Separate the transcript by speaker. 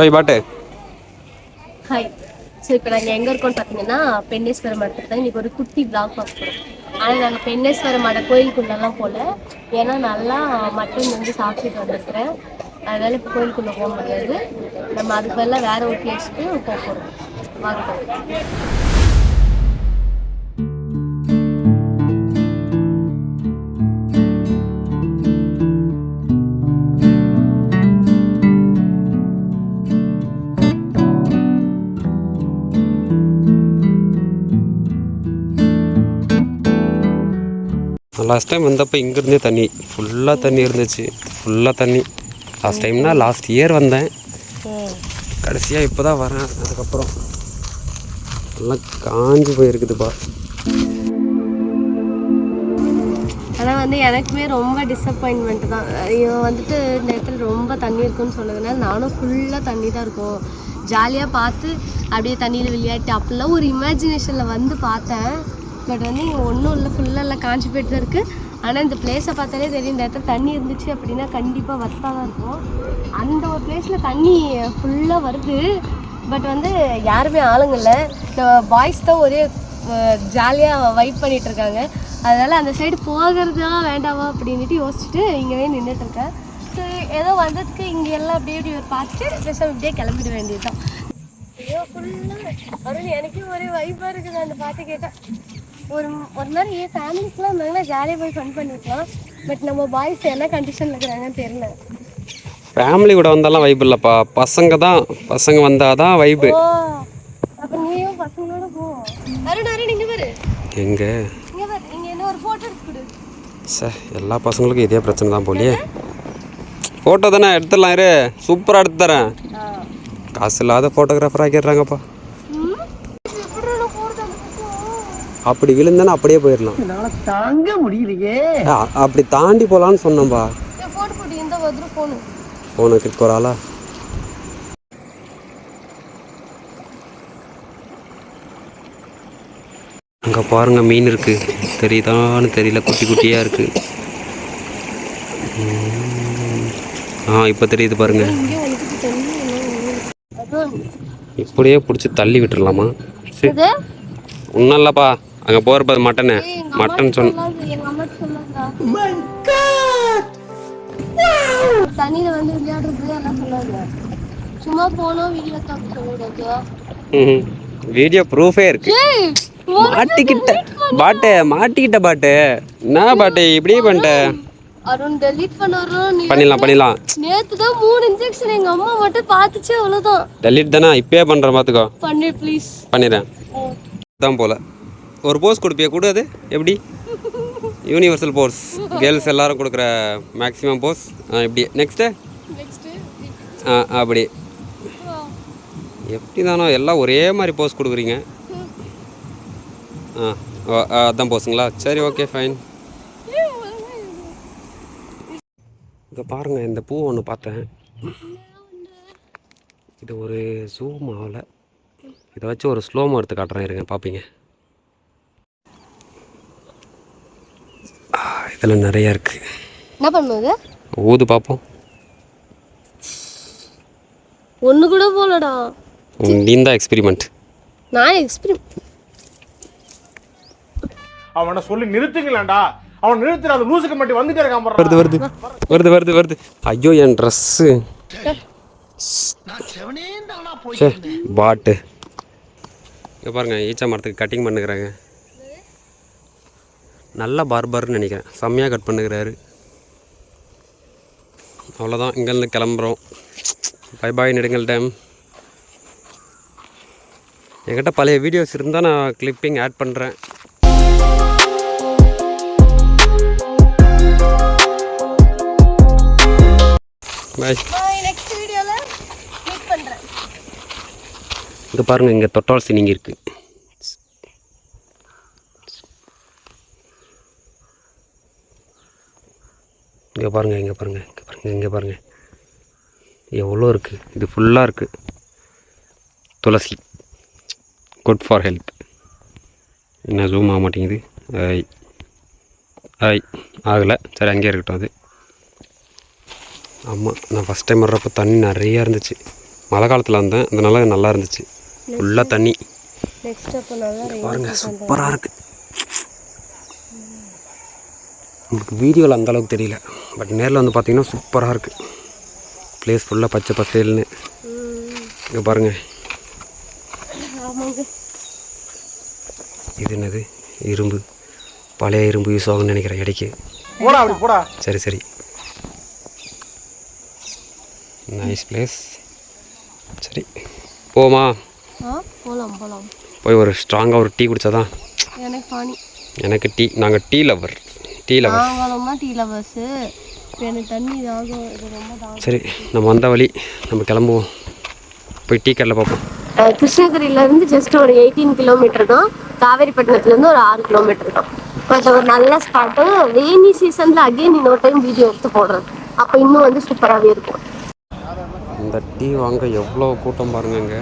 Speaker 1: ஓய் பாட்டு.
Speaker 2: Hi so இப்போ நாங்கள் எங்கே இருக்கோம்னு பார்த்தீங்கன்னா பெண்ணேஸ்வரம் மடத்துக்கு தான் இன்றைக்கி ஒரு குட்டி பிளாக் பார்க்க போகிறோம் ஆனால் நாங்கள் பெண்ணேஸ்வரம் மட கோயிலுக்குள்ளெல்லாம் போகல ஏன்னா நல்லா மட்டன் வந்து சாப்பிட்டுட்டு வந்திருக்கிறேன். அதனால் இப்போ கோயிலுக்குள்ளே போக முடியாது. நம்ம அதுக்கு பதிலாக வேறு ஒரு பிளேஸ்க்கு போக போகிறோம் வாங்க.
Speaker 1: லாஸ்ட் டைம் வந்தப்போ இங்கேருந்தே தண்ணி. ஃபுல்லாக தண்ணி இருந்துச்சு. ஃபுல்லாக தண்ணி. லாஸ்ட் டைம்னா லாஸ்ட் இயர் வந்தேன். கடைசியாக இப்போ தான் வரேன். அதுக்கப்புறம் எல்லாம் காஞ்சி போயிருக்குதுப்பா.
Speaker 2: ஆனால் வந்து எனக்குமே ரொம்ப டிசப்பாயின்மெண்ட் தான். இவன் வந்துட்டு இந்த இடத்துல ரொம்ப தண்ணி இருக்குன்னு சொன்னதுனால நானும் ஃபுல்லாக தண்ணி தான் இருக்கும். ஜாலியாக பார்த்து அப்படியே தண்ணியில் விளையாட்டு அப்படிலாம் ஒரு இமேஜினேஷனில் வந்து பார்த்தேன். பட் வந்து இங்கே ஒன்றும் இல்லை ஃபுல்லாக எல்லாம் காஞ்சி போயிட்டு தான் இருக்குது ஆனால் இந்த பிளேஸை பார்த்தாலே தெரியும் இந்த இடத்துல தண்ணி இருந்துச்சு அப்படின்னா கண்டிப்பாக வர்த்தாக தான் இருக்கும். அந்த ஒரு பிளேஸில் தண்ணி ஃபுல்லாக வருது. பட் வந்து யாருமே ஆளுங்க இல்லை. இந்த பாய்ஸ் தான் ஒரே ஜாலியாக வைப் பண்ணிகிட்டு இருக்காங்க. அதனால் அந்த சைடு போகிறதா வேண்டாமா அப்படின்ட்டு யோசிச்சுட்டு இங்கேவே நின்றுட்டுருக்கேன் ஸோ ஏதோ வந்ததுக்கு இங்கே எல்லாம் அப்படியே இப்படி ஒரு பார்த்துட்டு பேசாம இப்படியே கிளம்பிட வேண்டியது தான் ஐயோ ஃபுல்லாக அருள் எனக்கே ஒரே வைப்பாக இருக்குது. அந்த பாட்டு கேட்டால் ஒரு ஒரு நேரம் ஏன் ஃபேமிலிஸ்லாம் இருந்தாங்கன்னா ஜாலியாக போய் ஃபன் பண்ணிக்கலாம் பட் நம்ம பாய்ஸ் என்ன கண்டிஷனில் இருக்கிறாங்கன்னு தெரியல.
Speaker 1: ஃபேமிலி கூட வந்தாலாம் வைப் இல்லைப்பா. பசங்க தான். பசங்க வந்தால் தான் வைப்பு
Speaker 2: அப்போ நீயும் பசங்களோட போ. அருண் அருண் இங்கே பாரு.
Speaker 1: எங்கே?
Speaker 2: இங்கே பாரு இங்கே என்ன ஒரு ஃபோட்டோ எடுத்து கொடு.
Speaker 1: சார் எல்லா பசங்களுக்கும் இதே பிரச்சனை தான் போலியே. ஃபோட்டோ தானே எடுத்துடலாம் இரு. சூப்பராக எடுத்து தரேன். காசு இல்லாத ஃபோட்டோகிராஃபர் ஆக்கிடுறாங்கப்பா
Speaker 2: ம் எப்படி போகிறது அந்த பக்கம்
Speaker 1: அப்படி விழுந்தேன்னா அப்படியே போயிடலாம்.
Speaker 3: தாங்க முடியலையே.
Speaker 1: அப்படி தாண்டி போகலான்னு சொன்னேன்பா.
Speaker 2: ஃபோனு
Speaker 1: கிளிக் ஒரு ஆளா? அங்கே பாருங்க மீன் இருக்கு. தெரியுதான்னு தெரியல குட்டி குட்டியாக இருக்கு. ஆ இப்போ தெரியுது பாருங்க. இப்படியே பிடிச்சி தள்ளி விட்டுறலாமா? சரி
Speaker 2: இது
Speaker 1: ஒன்றும் இல்லைப்பா. அங்கே போகிறப்ப மட்டனு. மட்டன் சொன்ன
Speaker 2: தண்ணியில வந்து விளையாடுறது எல்லாம் சொல்லாது. சும்மா போனோம் வீடியோ
Speaker 1: ப்ரூஃபே இருக்கு. மாட்டிக்கிட்ட பாட்டு மாட்டிக்கிட்ட பாட்டு. என்ன பாட்டு இப்படியே பண்ணிட்ட?
Speaker 2: அருண் டெலீட் பண்ணாரோ நீ
Speaker 1: பண்ணிடலாம் பண்ணிடலாம்.
Speaker 2: நேத்து தான் மூணு இன்ஜெக்ஷன் எங்க அம்மா மட்டும் பார்த்துச்சு அவ்வளவுதான்.
Speaker 1: டெலிட் தானே இப்பயே பண்ணுறேன் பார்த்துக்கோ
Speaker 2: பண்ணு ப்ளீஸ்
Speaker 1: பண்ணிடுறேன் தான் போல. ஒரு போஸ் கொடுப்பியா? கொடு அது. எப்படி? யூனிவர்சல் போஸ். கேர்ள்ஸ் எல்லாரும் கொடுக்குற மேக்ஸிமம் போஸ். இப்படி. நெக்ஸ்ட்டு
Speaker 2: நெக்ஸ்ட்
Speaker 1: ஆ அப்படி. எப்படி தானோ எல்லாம் ஒரே மாதிரி போஸ் கொடுக்குறீங்க. ஆ ஆ, அதான் போஸுங்களா? சரி ஓகே ஃபைன் இங்கே பாருங்கள் இந்த பூ ஒன்று பார்த்தேன். இது ஒரு ஜூம் ஆகலை. இதை வச்சு ஒரு ஸ்லோமோ எடுத்து காட்டுறேன் இருங்க பார்ப்பீங்க இதில் நிறைய இருக்குது
Speaker 2: என்ன பண்ணுது
Speaker 1: ஊது பார்ப்போம்.
Speaker 2: ஒண்ணு கூட போலடா
Speaker 1: நீ தான் எக்ஸ்பெரிமெண்ட்
Speaker 2: நான் எக்ஸ்பீரியன்
Speaker 4: அவனை சொல்லி நிறுத்துங்களேன்டா. அவன் நிறுத்துற அந்த லூசுக்கு மட்டும் வந்துட்டே இருக்கான் பாரு.
Speaker 1: வருது வருது. வருது வருது வருது. ஐயோ என் ட்ரெஸ்ஸு பாட்டு. இங்கே பாருங்க ஈச்சா மரத்துக்கு கட்டிங் பண்ணுகிறாங்க. நல்ல பார்பர்னு நினைக்கிறேன். செம்மையாக கட் பண்ணுகிறாரு அவ்வளோதான் இங்கேருந்து கிளம்புறோம். பை பாய் நெடுங்கல் டேம் என்கிட்ட பழைய வீடியோஸ் இருந்தால் நான் கிளிப்பிங் ஆட் பண்ணுறேன் பாய்
Speaker 2: நெக்ஸ்ட் மீட்
Speaker 1: இங்கே பாருங்கள் இங்கே தொட்டால் சினிங்கி இருக்குது இங்கே பாருங்கள் இங்கே பாருங்கள் இங்கே பாருங்கள் இங்கே பாருங்கள் எவ்வளோ இருக்குது இது ஃபுல்லாக இருக்குது துளசி. குட் ஃபார் ஹெல்த் என்ன ஜூம் ஆக மாட்டேங்குது? ஐ. ஐ. ஆகலை. சரி அங்கேயே இருக்கட்டும் அது. ஆமாம் நான் ஃபஸ்ட் டைம் வர்றப்போ தண்ணி நிறையா இருந்துச்சு. மழை காலத்தில் வந்தேன். அதனால நல்லா இருந்துச்சு. ஃபுல்லாக தண்ணி.
Speaker 2: நெக்ஸ்ட் அப்போ நல்லா
Speaker 1: பாருங்க
Speaker 2: ரெயின்
Speaker 1: சூப்பராக இருக்கு. உங்களுக்கு வீடியோவில் அந்த அளவுக்கு தெரியல. பட் நேரில் வந்து பார்த்தீங்கன்னா சூப்பராக இருக்குது ப்ளேஸ் ஃபுல்லாக பச்சை பசேல்னு. இங்கே பாருங்கள்
Speaker 2: ஆமாங்க.
Speaker 1: இது என்னது? இரும்பு. பழைய இரும்பு யூஸ் ஆகும்னு நினைக்கிறேன் இடைக்கு.
Speaker 4: போடா அப்படி போடா.
Speaker 1: சரி சரி. நைஸ் பிளேஸ் சரி. போமா
Speaker 2: ஆ போகலாம் போகலாம்
Speaker 1: போய் ஒரு ஸ்ட்ராங்காக ஒரு டீ குடித்தாதான் எனக்கு டீ நாங்கள் டீ லவர் டீ லவர்
Speaker 2: நாங்களும் டீ லவர்ஸு எனக்கு தண்ணி தாகம் இது ரொம்ப தாகம்.
Speaker 1: சரி நம்ம வந்த வழி நம்ம கிளம்புவோம். போய் டீ கடையில் பார்ப்போம்.
Speaker 2: கிருஷ்ணகிரியிலேருந்து ஜஸ்ட் ஒரு எயிட்டீன் கிலோமீட்டர் தான். காவேரிப்பட்டினத்துலேருந்து ஒரு ஆறு கிலோமீட்டர் தான். பட் ஒரு நல்ல ஸ்பாட்டு ரெய்னி சீசனில் அகைன் இன்னொரு டைம் வீடியோ எடுத்து போடுறது. அப்போ இன்னும் வந்து சூப்பராகவே இருக்கும்.
Speaker 1: இந்த டீ வாங்க எவ்வளோ கூட்டம் பாருங்க இங்கே